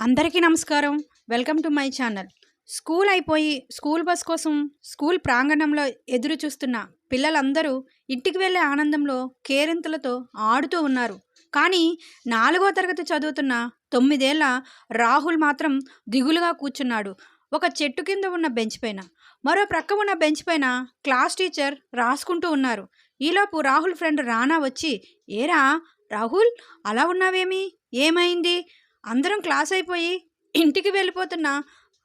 అందరికీ నమస్కారం. Welcome to my channel. School అయిపోయి స్కూల్ బస్ కోసం స్కూల్ ప్రాంగణంలో ఎదురు చూస్తున్న పిల్లలందరూ ఇంటికి వెళ్ళే ఆనందంలో కేరింతలతో ఆడుతూ ఉన్నారు. కానీ నాలుగో తరగతి చదువుతున్న తొమ్మిదేళ్ళ రాహుల్ మాత్రం దిగులుగా కూర్చున్నాడు. ఒక చెట్టు కింద ఉన్న బెంచ్ పైన. మరో ప్రక్క ఉన్న బెంచ్ పైన క్లాస్ టీచర్ రాసుకుంటూ ఉన్నారు. ఈలోపు రాహుల్ ఫ్రెండ్ రానా వచ్చి ఏరా రాహుల్ అలా ఉన్నావేమి? ఏమైంది? అందరం క్లాస్ అయిపోయి ఇంటికి వెళ్ళిపోతున్న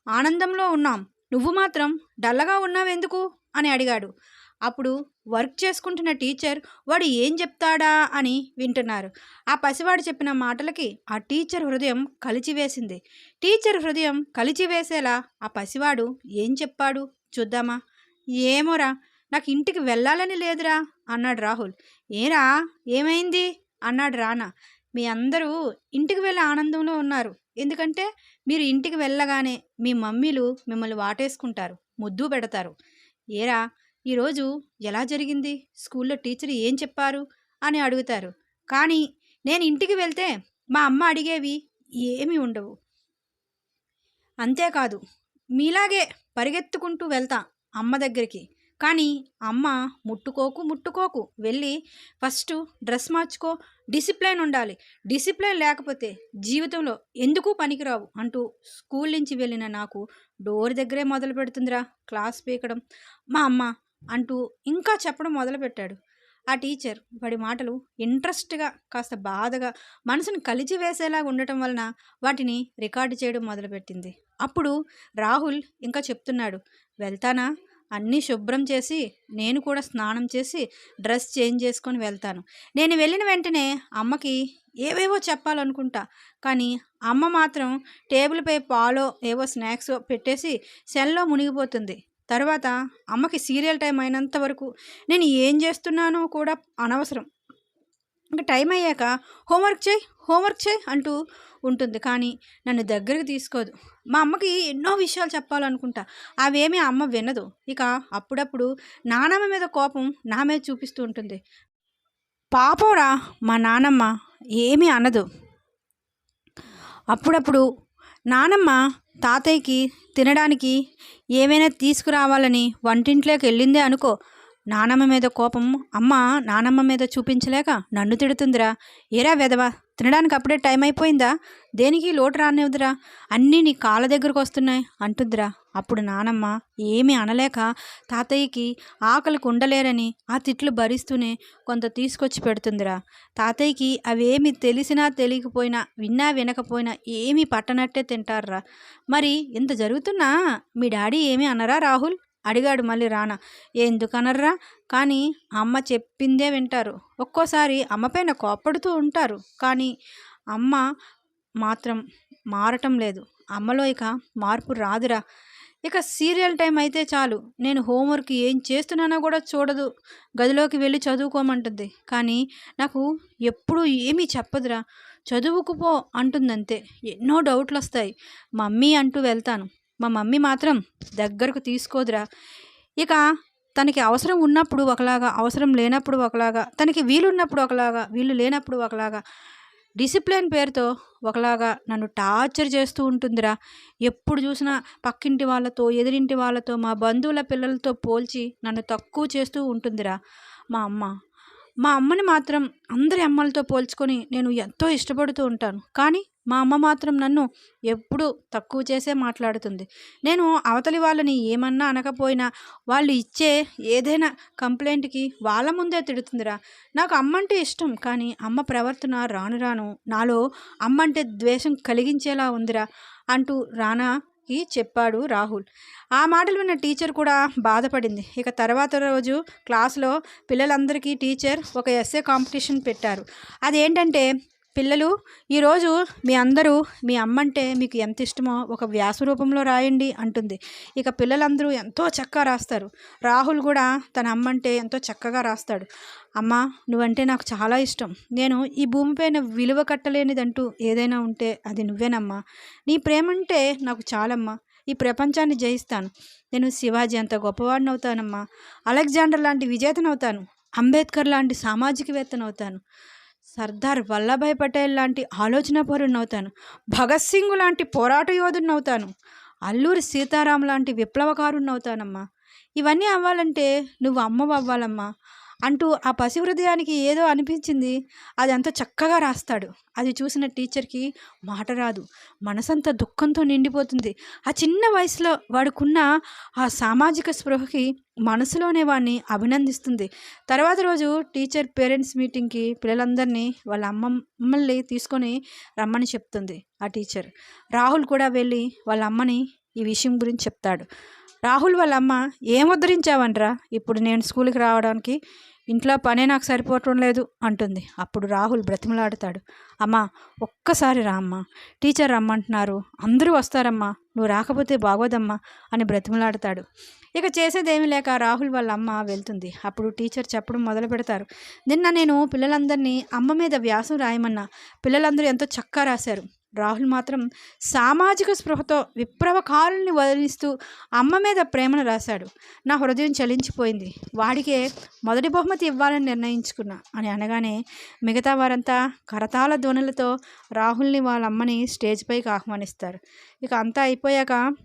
ఆనందంలో ఉన్నాం. నువ్వు మాత్రం డల్లగా ఉన్నావెందుకు? అని అడిగాడు. అప్పుడు వర్క్ చేసుకుంటున్న టీచర్ వాడు ఏం చెప్తాడా అని వింటున్నారు. ఆ పసివాడు చెప్పిన మాటలకి ఆ టీచర్ హృదయం కలిచివేసింది. టీచర్ హృదయం కలిచివేసేలా ఆ పసివాడు ఏం చెప్పాడు? చూద్దామా? ఏమోరా నాకు ఇంటికి వెళ్ళాలని లేదురా అన్నాడు రాహుల్. ఏరా ఏమైంది? అన్నాడు రానా. మీ అందరూ ఇంటికి వెళ్ళే ఆనందంలో ఉన్నారు. ఎందుకంటే మీరు ఇంటికి వెళ్ళగానే మీ మమ్మీలు మిమ్మల్ని వాటేసుకుంటారు ముద్దు పెడతారు. ఏరా ఈరోజు ఎలా జరిగింది? స్కూల్లో టీచర్ ఏం చెప్పారు? అని అడుగుతారు. కానీ నేను ఇంటికి వెళ్తే మా అమ్మ అడిగేవి ఏమీ ఉండవు. అంతేకాదు మీలాగే పరిగెత్తుకుంటూ వెళ్తా అమ్మ దగ్గరికి. కానీ అమ్మ ముట్టుకోకు ముట్టుకోకు. వెళ్ళి ఫస్ట్ డ్రెస్ మార్చుకో. డిసిప్లైన్ ఉండాలి. డిసిప్లైన్ లేకపోతే జీవితంలో ఎందుకు పనికిరావు? అంటూ స్కూల్ నుంచి వెళ్ళిన నాకు డోర్ దగ్గరే మొదలు పెడుతుందిరా. క్లాస్ పీకడం. మా అమ్మ అంటూ ఇంకా చెప్పడం మొదలుపెట్టాడు ఆ టీచర్ వాడి మాటలు ఇంట్రెస్ట్గా కాస్త బాధగా మనసును కలిచి వేసేలాగా ఉండటం వలన వాటిని రికార్డు చేయడం మొదలుపెట్టింది. అప్పుడు రాహుల్ ఇంకా చెప్తున్నాడు వెళ్తానా? అన్నీ శుభ్రం చేసి నేను కూడా స్నానం చేసి డ్రెస్ చేంజ్ చేసుకొని వెళ్తాను. నేను వెళ్ళిన వెంటనే అమ్మకి ఏవేవో చెప్పాలనుకుంటా. కానీ అమ్మ మాత్రం టేబుల్పై పాలో ఏవో స్నాక్స్ పెట్టేసి సెల్లో మునిగిపోతుంది. తర్వాత అమ్మకి సీరియల్ టైం అయినంత వరకు నేను ఏం చేస్తున్నానో కూడా అనవసరం. ఇంకా టైం అయ్యాక హోంవర్క్ చేయి హోంవర్క్ చేయి అంటూ ఉంటుంది. కానీ నన్ను దగ్గరికి తీసుకోదు. మా అమ్మకి ఎన్నో విషయాలు చెప్పాలనుకుంటా. అవేమీ అమ్మ వినదు. ఇక అప్పుడప్పుడు నానమ్మ మీద కోపం నా మీద చూపిస్తూ ఉంటుంది. పాపంరా మా నానమ్మ ఏమీ అనదు. అప్పుడప్పుడు నానమ్మ తాతయ్యకి తినడానికి ఏమైనా తీసుకురావాలని వంటింట్లోకి వెళ్ళిందే అనుకో నానమ్మ మీద కోపం. అమ్మ నానమ్మ మీద చూపించలేక నన్ను తిడుతుందిరా. ఏరా వెదవా తినడానికి అప్పుడే టైం అయిపోయిందా? దేనికి లోటు రానివ్వదురా? అన్నీ నీ కాళ్ళ దగ్గరకు వస్తున్నాయి అంటుందిరా. అప్పుడు నానమ్మ ఏమీ అనలేక తాతయ్యకి ఆకలికి ఉండలేరని ఆ తిట్లు భరిస్తూనే కొంత తీసుకొచ్చి పెడుతుందిరా. తాతయ్యకి అవేమి తెలిసినా తెలియకపోయినా విన్నా వినకపోయినా ఏమీ పట్టనట్టే తింటారురా. మరి ఇంత జరుగుతున్నా? మీ డాడీ ఏమీ అనరా రాహుల్? అడిగాడు మళ్ళీ రానా. ఎందుకనర్రా? కానీ అమ్మ చెప్పిందే వింటారు. ఒక్కోసారి అమ్మపైన కోపడుతూ ఉంటారు. కానీ అమ్మ మాత్రం మారటం లేదు. అమ్మలో ఇక మార్పు రాదురా. ఇక సీరియల్ టైం అయితే చాలు. నేను హోంవర్క్ ఏం చేస్తున్నానో కూడా చూడదు. గదిలోకి వెళ్ళి చదువుకోమంటుంది. కానీ నాకు ఎప్పుడూ ఏమీ చెప్పదురా. చదువుకుపో అంటుందంతే. ఎన్నో డౌట్లు వస్తాయి మమ్మీ అంటూ వెళ్తాను. మా మమ్మీ మాత్రం దగ్గరకు తీసుకోదురా. ఇక తనకి అవసరం ఉన్నప్పుడు ఒకలాగా అవసరం లేనప్పుడు ఒకలాగా తనకి వీలున్నప్పుడు ఒకలాగా వీళ్ళు లేనప్పుడు ఒకలాగా డిసిప్లిన్ పేరుతో ఒకలాగా నన్ను టార్చర్ చేస్తూ ఉంటుందిరా. ఎప్పుడు చూసినా పక్కింటి వాళ్ళతో ఎదిరింటి వాళ్ళతో మా బంధువుల పిల్లలతో పోల్చి నన్ను తక్కువ చేస్తూ ఉంటుందిరా మా అమ్మ. మా అమ్మని మాత్రం అందరి అమ్మలతో పోల్చుకొని నేను ఎంతో ఇష్టపడుతూ ఉంటాను. కానీ మా అమ్మ మాత్రం నన్ను ఎప్పుడూ తక్కువ చేసే మాట్లాడుతుంది. నేను అవతలి వాళ్ళని ఏమన్నా అనకపోయినా వాళ్ళు ఇచ్చే ఏదైనా కంప్లైంట్కి వాళ్ళ ముందే తిడుతుందిరా. నాకు అమ్మంటే ఇష్టం కానీ అమ్మ ప్రవర్తన రాను రాను నాలో అమ్మ అంటే ద్వేషం కలిగించేలా ఉందిరా అంటూ రానా కి చెప్పాడు రాహుల్. ఆ మాటలు విన్న టీచర్ కూడా బాధపడింది. ఇక తర్వాత రోజు క్లాస్లో పిల్లలందరికీ టీచర్ ఒక ఎస్ఏ కాంపిటీషన్ పెట్టారు. అదేంటంటే పిల్లలు ఈరోజు మీ అందరూ మీ అమ్మంటే మీకు ఎంత ఇష్టమో ఒక వ్యాస రూపంలో రాయండి అంటుంది. ఇక పిల్లలందరూ ఎంతో చక్కగా రాస్తారు. రాహుల్ కూడా తన అమ్మంటే ఎంతో చక్కగా రాస్తాడు. అమ్మా నువ్వంటే నాకు చాలా ఇష్టం. నేను ఈ భూమిపైన విలువ కట్టలేనిదంటూ ఏదైనా ఉంటే అది నువ్వేనమ్మా. నీ ప్రేమంటే నాకు చాలమ్మా. ఈ ప్రపంచాన్ని జయిస్తాను. నేను శివాజీ అంత గొప్పవాడిని అవుతానమ్మా అలెగ్జాండర్ లాంటి విజేతనవుతాను. అంబేద్కర్ లాంటి సామాజికవేత్తనవుతాను. సర్దార్ వల్లభాయ్ పటేల్ లాంటి ఆలోచన అవుతాను భగత్ సింగ్ లాంటి పోరాట యోధుని అవుతాను అల్లూరి సీతారాం లాంటి విప్లవకారుణ్ణవుతానమ్మా ఇవన్నీ అవ్వాలంటే నువ్వు అమ్మవు అవ్వాలమ్మా అంటూ ఆ పసి హృదయానికి ఏదో అనిపించింది. అది అంత చక్కగా రాస్తాడు. అది చూసిన టీచర్కి మాట రాదు. మనసంతా దుఃఖంతో నిండిపోతుంది. ఆ చిన్న వయసులో వాడుకున్న ఆ సామాజిక స్పృహకి మనసులోనే వాడిని అభినందిస్తుంది. తర్వాత రోజు టీచర్ పేరెంట్స్ మీటింగ్కి పిల్లలందరినీ వాళ్ళ అమ్మమ్మల్ని తీసుకొని రమ్మని చెప్తుంది ఆ టీచర్. రాహుల్ కూడా వెళ్ళి వాళ్ళ అమ్మని ఈ విషయం గురించి చెప్తాడు. రాహుల్ వాళ్ళ అమ్మ ఏం ఉద్ధరించావనరా ఇప్పుడు నేను స్కూల్కి రావడానికి ఇంట్లో పనే నాకు సరిపోవటం లేదు అంటుంది. అప్పుడు రాహుల్ బ్రతిమలాడతాడు. అమ్మా ఒక్కసారి రా అమ్మా టీచర్ రమ్మంటున్నారు. అందరూ వస్తారమ్మా. నువ్వు రాకపోతే బాగోదమ్మా అని బ్రతిమలాడతాడు. ఇక చేసేదేమీ లేక రాహుల్ వాళ్ళ అమ్మ వెళ్తుంది. అప్పుడు టీచర్ చెప్పడం మొదలు పెడతారు. నిన్న నేను పిల్లలందరినీ అమ్మ మీద వ్యాసం రాయమన్నా పిల్లలందరూ ఎంతో చక్కగా రాశారు. రాహుల్ మాత్రం సామాజిక స్పృహతో విప్లవకారుల్ని వదిలిస్తూ అమ్మ మీద ప్రేమను రాశాడు. నా హృదయం చలించిపోయింది. వాడికే మొదటి బహుమతి ఇవ్వాలని నిర్ణయించుకున్నా. అని అనగానే మిగతా వారంతా కరతాల ధ్వనులతో రాహుల్ని వాళ్ళ అమ్మని స్టేజ్ పైకి ఆహ్వానిస్తారు. ఇక అంతా అయిపోయాక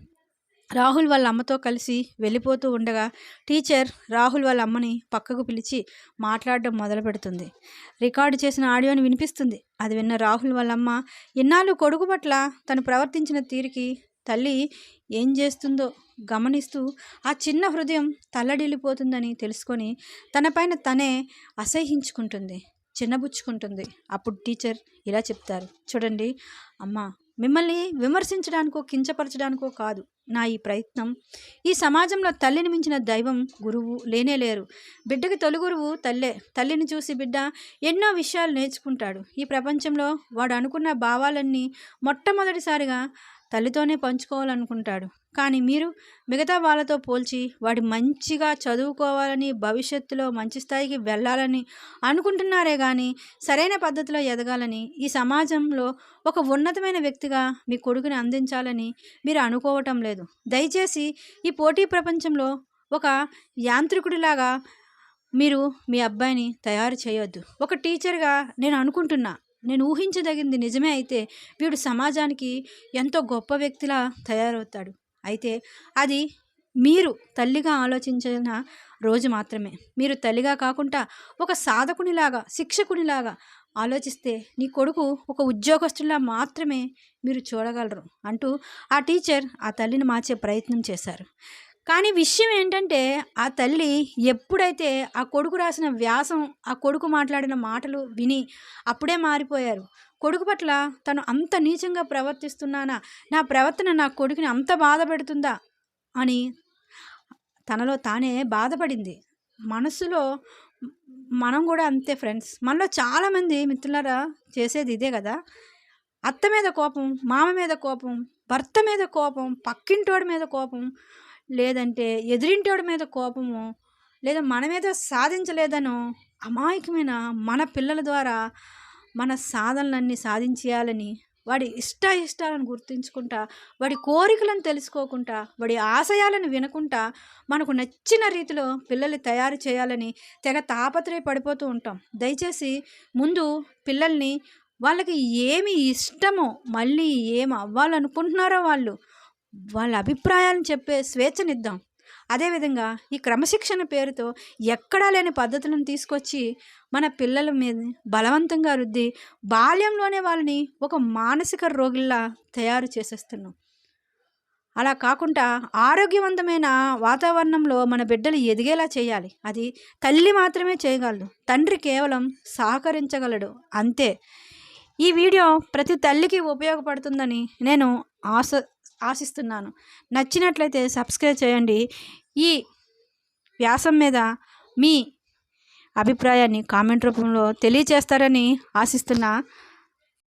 రాహుల్ వాళ్ళ అమ్మతో కలిసి వెళ్ళిపోతూ ఉండగా టీచర్ రాహుల్ వాళ్ళ అమ్మని పక్కకు పిలిచి మాట్లాడడం మొదలు పెడుతుంది రికార్డు చేసిన ఆడియోని వినిపిస్తుంది. అది విన్న రాహుల్ వాళ్ళ అమ్మ ఇన్నాళ్ళు కొడుకు పట్ల తను ప్రవర్తించిన తీరుకి తల్లి ఏం చేస్తుందో గమనిస్తూ ఆ చిన్న హృదయం తల్లడిల్లిపోతుందని తెలుసుకొని తనపైన తనే అసహ్యించుకుంటుంది చిన్నబుచ్చుకుంటుంది. అప్పుడు టీచర్ ఇలా చెప్తారు. చూడండి అమ్మ మిమ్మల్ని విమర్శించడానికో కించపరచడానికో కాదు. నా ఈ ప్రయత్నం. ఈ సమాజంలో తల్లిని మించిన దైవం గురువు లేనే లేరు. బిడ్డకి తొలి గురువు తల్లే. తల్లిని చూసి బిడ్డ ఎన్నో విషయాలు నేర్చుకుంటాడు. ఈ ప్రపంచంలో వాడు అనుకున్న భావాలన్నీ మొట్టమొదటిసారిగా తల్లితోనే పంచుకోవాలనుకుంటాడు. కానీ మీరు మిగతా వాళ్ళతో పోల్చి వాడు మంచిగా చదువుకోవాలని భవిష్యత్తులో మంచి స్థాయికి వెళ్ళాలని అనుకుంటున్నారే కానీ సరైన పద్ధతిలో ఎదగాలని ఈ సమాజంలో ఒక ఉన్నతమైన వ్యక్తిగా మీ కొడుకుని అందించాలని మీరు అనుకోవటం లేదు. దయచేసి ఈ పోటీ ప్రపంచంలో ఒక యాంత్రికుడిలాగా మీరు మీ అబ్బాయిని తయారు చేయొద్దు. ఒక టీచర్గా నేను అనుకుంటున్నా. నేను ఊహించదగింది నిజమే అయితే వీడు సమాజానికి ఎంతో గొప్ప వ్యక్తిలా తయారవుతాడు. అయితే అది మీరు తల్లిగా ఆలోచించిన రోజు మాత్రమే. మీరు తల్లిగా కాకుండా ఒక సాధకునిలాగా శిక్షకునిలాగా ఆలోచిస్తే నీ కొడుకు ఒక ఉద్యోగస్తులా మాత్రమే మీరు చూడగలరు అంటూ ఆ టీచర్ ఆ తల్లిని మార్చే ప్రయత్నం చేశారు. కానీ విషయం ఏంటంటే ఆ తల్లి ఎప్పుడైతే ఆ కొడుకు రాసిన వ్యాసం ఆ కొడుకు మాట్లాడిన మాటలు విని అప్పుడే మారిపోయారు. కొడుకు పట్ల తను అంత నీచంగా ప్రవర్తిస్తున్నానా? నా ప్రవర్తన నా కొడుకుని అంత బాధ పెడుతుందా? అని తనలో తానే బాధపడింది. మనసులో మనం కూడా అంతే ఫ్రెండ్స్. మనలో చాలామంది మిత్రులారా చేసేది ఇదే కదా? అత్త మీద కోపం మామ మీద కోపం భర్త మీద కోపం పక్కింటోడి మీద కోపం లేదంటే ఎదురింటోడి మీద కోపము లేదా మన మీద సాధించలేదనో అమాయకమైన మన పిల్లల ద్వారా మన సాధనలన్నీ సాధించేయాలని వాడి ఇష్ట ఇష్టాలను గుర్తించుకుంటా వాడి కోరికలను తెలుసుకోకుండా వాడి ఆశయాలను వినకుండా మనకు నచ్చిన రీతిలో పిల్లల్ని తయారు చేయాలని తెగ తాపత్రయ పడిపోతూ ఉంటాం. దయచేసి ముందు పిల్లల్ని వాళ్ళకి ఏమి ఇష్టమో మళ్ళీ ఏం అవ్వాలనుకుంటున్నారో వాళ్ళు వాళ్ళ అభిప్రాయాలను చెప్పే స్వేచ్ఛనిద్దాం. అదేవిధంగా ఈ క్రమశిక్షణ పేరుతో ఎక్కడా లేని పద్ధతులను తీసుకొచ్చి మన పిల్లల మీద బలవంతంగా రుద్ది బాల్యంలోనే వాళ్ళని ఒక మానసిక రోగిల్లా తయారు చేసేస్తున్నాం. అలా కాకుండా ఆరోగ్యవంతమైన వాతావరణంలో మన బిడ్డలు ఎదిగేలా చేయాలి. అది తల్లి మాత్రమే చేయగలదు. తండ్రి కేవలం సహకరించగలడు. అంతే. ఈ వీడియో ప్రతి తల్లికి ఉపయోగపడుతుందని నేను ఆశ ఆశిస్తున్నాను. నచ్చినట్లయితే సబ్స్క్రైబ్ చేయండి. ఈ వ్యాసం మీద మీ అభిప్రాయాన్ని కామెంట్ రూపంలో తెలియచేస్తారని ఆశిస్తున్నా